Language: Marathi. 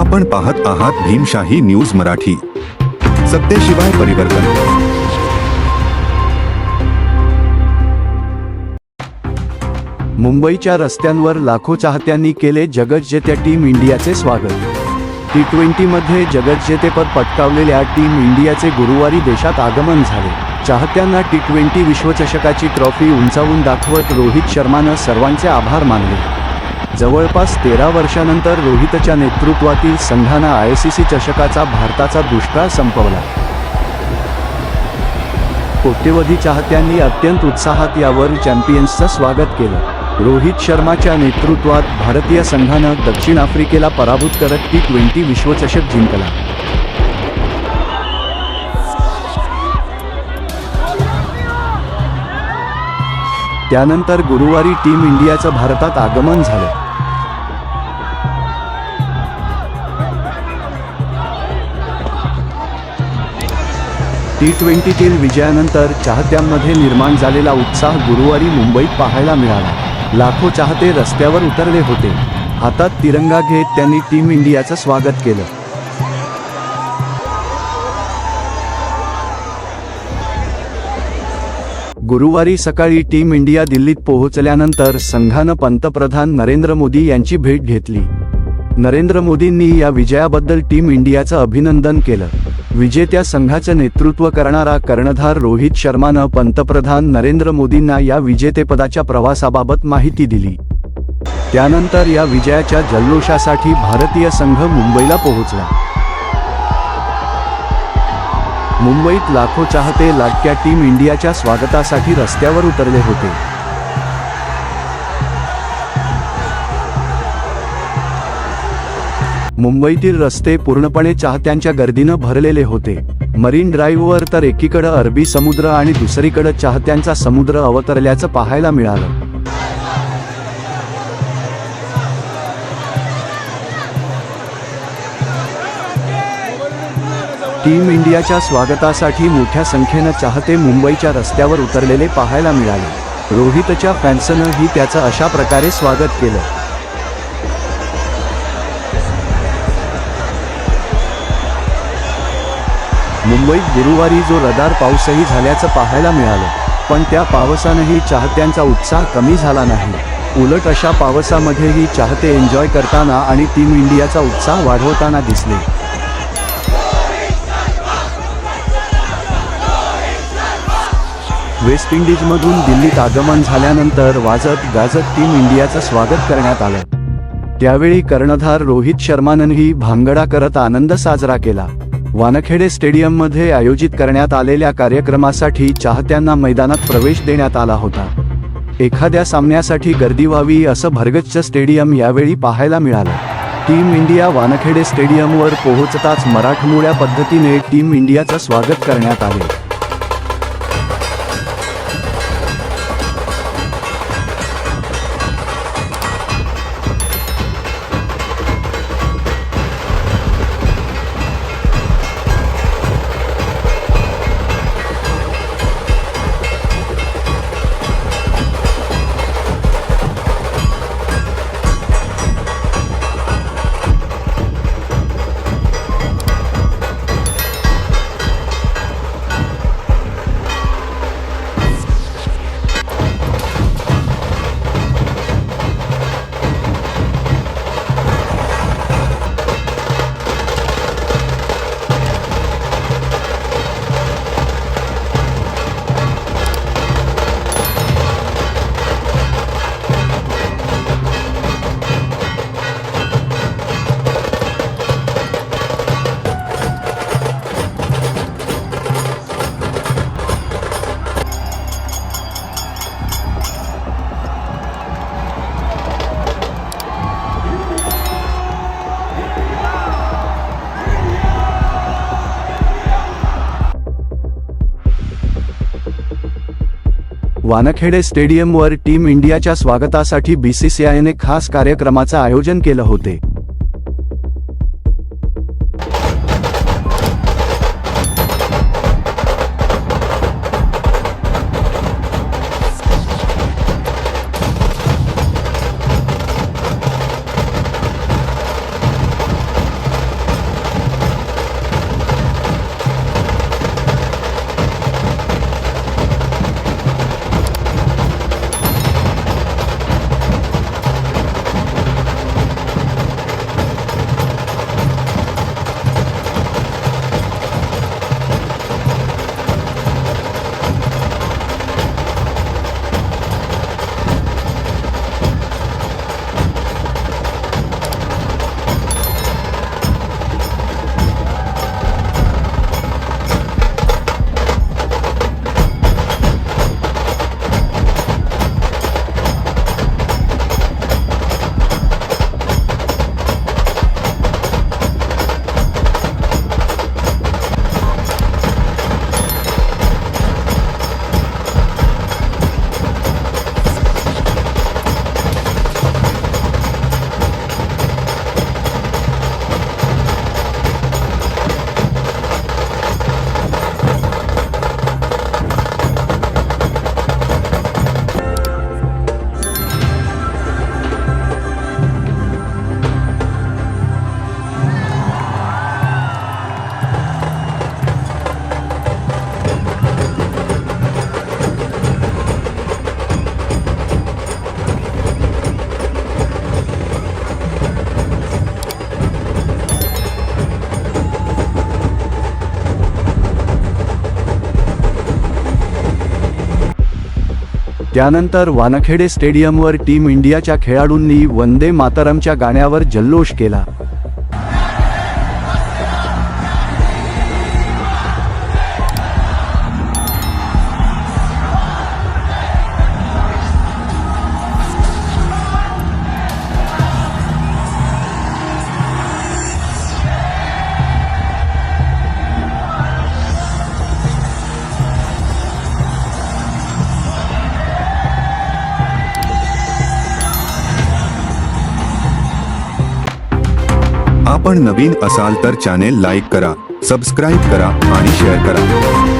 आपण पाहत आहात भीमशाही न्यूज मराठी. सत्तेशिवाय परिवर्तन. मुंबईच्या रस्त्यांवर लाखो चाहत्यांनी केले जगज्जेत्या टीम इंडियाचे स्वागत. टी ट्वेंटीमध्ये जगज्जेतेपद पटकावलेल्या टीम इंडियाचे गुरुवारी देशात आगमन झाले. चाहत्यांना टी ट्वेंटी विश्वचषकाची ट्रॉफी उंचावून दाखवत रोहित शर्मानं सर्वांचे आभार मानले. जवळपास तेरा वर्षानंतर रोहितच्या नेतृत्वातील संघानं आय सी सी चषकाचा भारताचा दुष्काळ संपवला. कोट्यवधी चाहत्यांनी अत्यंत उत्साहात यावर चॅम्पियन्सचं स्वागत केलं. रोहित शर्माच्या नेतृत्वात भारतीय संघानं दक्षिण आफ्रिकेला पराभूत करत टी ट्वेंटी विश्वचषक जिंकला. त्यानंतर गुरुवारी टीम इंडियाचं भारतात आगमन झालं. टी ट्वेंटीतील विजयानंतर चाहत्यांमध्ये निर्माण झालेला उत्साह गुरुवारी मुंबईत पाहायला मिळाला. लाखो चाहते रस्त्यावर उतरले होते. हातात तिरंगा घेत त्यांनी टीम इंडियाचं स्वागत केलं. गुरुवारी सकाळी टीम इंडिया दिल्लीत पोहोचल्यानंतर संघानं पंतप्रधान नरेंद्र मोदी यांची भेट घेतली. नरेंद्र मोदींनी या विजयाबद्दल टीम इंडियाचं अभिनंदन केलं. विजेत्या संघाचं नेतृत्व करणारा कर्णधार रोहित शर्मानं पंतप्रधान नरेंद्र मोदींना या विजेतेपदाच्या प्रवासाबाबत माहिती दिली. त्यानंतर या विजयाच्या जल्लोषासाठी भारतीय संघ मुंबईला पोहोचला. मुंबईत लाखो चाहते लाटक्या टीम इंडियाच्या स्वागतासाठी रस्त्यावर उतरले होते. मुंबईतील रस्ते पूर्णपणे चाहत्यांच्या गर्दीनं भरलेले होते. मरीन ड्राईव्हवर तर एकीकडं अरबी समुद्र आणि दुसरीकडं चाहत्यांचा समुद्र अवतरल्याचं पाहायला मिळालं. टीम इंडियाच्या स्वागतासाठी मोठ्या संख्येनं चाहते मुंबईच्या रस्त्यावर उतरलेले पाहायला मिळाले. रोहितच्या फॅन्सनंही त्याचं अशा प्रकारे स्वागत केलं. मुंबईत गुरुवारी जो रदार पाऊसही झाल्याचं पाहायला मिळालं पण त्या पावसानंही चाहत्यांचा उत्साह कमी झाला नाही. उलट अशा पावसामध्येही चाहते एन्जॉय करताना आणि टीम इंडियाचा उत्साह वाढवताना दिसले. वेस्ट इंडिजमधून दिल्लीत आगमन झाल्यानंतर वाजत गाजत टीम इंडियाचं स्वागत करण्यात आलं. त्यावेळी कर्णधार रोहित शर्मानंही भांगडा करत आनंद साजरा केला. वानखेडे स्टेडियममध्ये आयोजित करण्यात आलेल्या कार्यक्रमासाठी चाहत्यांना मैदानात प्रवेश देण्यात आला होता. एखाद्या सामन्यासाठी गर्दी व्हावी असं भरगच्च स्टेडियम यावेळी पाहायला मिळालं. टीम इंडिया वानखेडे स्टेडियमवर पोहोचताच मराठमोळ्या पद्धतीने टीम इंडियाचं स्वागत करण्यात आले. वानखेडे स्टेडियमवर टीम इंडियाच्या स्वागतासाठी बीसीसीआयने खास कार्यक्रमाचं आयोजन केलं होते. त्यानंतर वानखेडे स्टेडियमवर टीम इंडियाच्या खेळाडूंनी वंदे मातरमच्या गाण्यावर जल्लोष केला. आपण नवीन असाल तर चॅनेल लाईक करा सबस्क्राईब करा आणि शेअर करा.